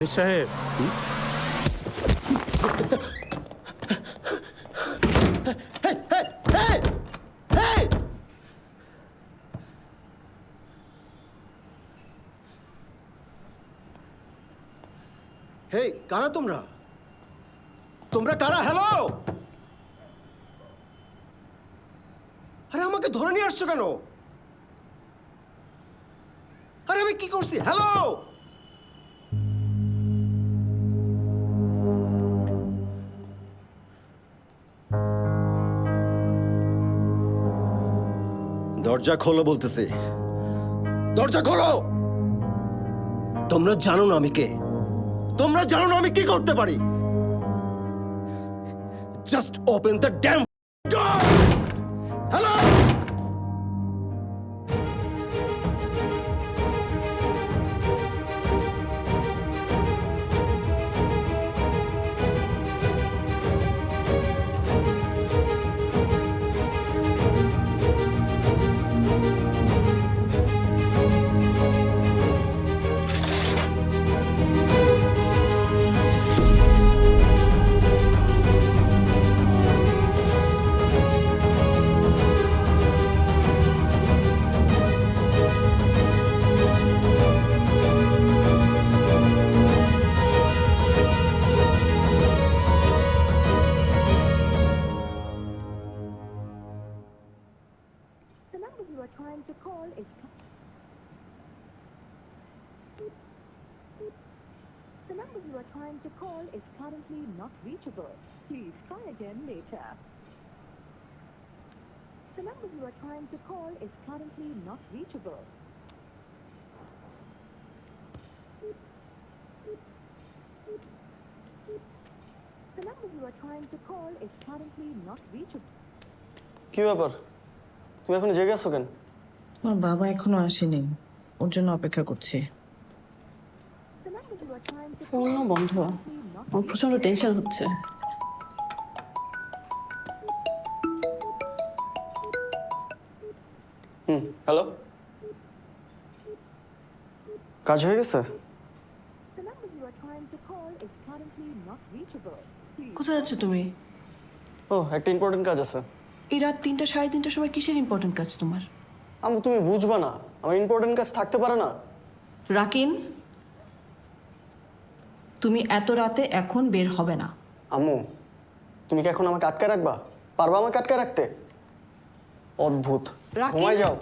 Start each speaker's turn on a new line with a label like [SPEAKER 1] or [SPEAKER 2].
[SPEAKER 1] সাহেব!
[SPEAKER 2] Hey! কারা তোমরা? তোমরা কারা? হ্যালো আরে, আমাকে ধরে নিয়ে আসছো কেন? আরে, আমি কি করছি? হ্যালো দরজা খোলো বলতেছে। দরজা খোলো! তোমরা জানো না আমি কে। তোমরা জানো না আমি কি করতে পারি। Just open the dam
[SPEAKER 3] hello number you are trying to call is. The number you are trying to call is currently not reachable. Please try again later. The number you are trying to call is currently not reachable. The number you are trying to call is currently not reachable.
[SPEAKER 4] কি ব্যাপার তুমি এখন জেগে আছো কেন
[SPEAKER 5] আমার বাবা এখনও আসেনি। ওর জন্য অপেক্ষা করছি। ফোনও বন্ধ। আমার প্রচণ্ড টেনশন হচ্ছে।
[SPEAKER 4] Hmm hello? কাজ হয়ে গেছে?
[SPEAKER 5] কোথায় যাচ্ছ তুমি?
[SPEAKER 4] ও একটা ইম্পর্টেন্ট কাজ আছে।
[SPEAKER 5] এই রাত তিনটা সাড়ে তিনটার সময় কিসের ইম্পর্টেন্ট কাজ তোমার?
[SPEAKER 4] আমি তুমি বুঝবা না। আমার ইম্পর্টেন্ট কাজ থাকতে পারে না।
[SPEAKER 5] রাকিন তুমি এত রাতে এখন বের হবে না।
[SPEAKER 4] আম্মু তুমি কি এখন আমাকে আটকে রাখবা? পারবা আমাকে আটকে রাখতে? অদ্ভুত। ঘুমাই যাও।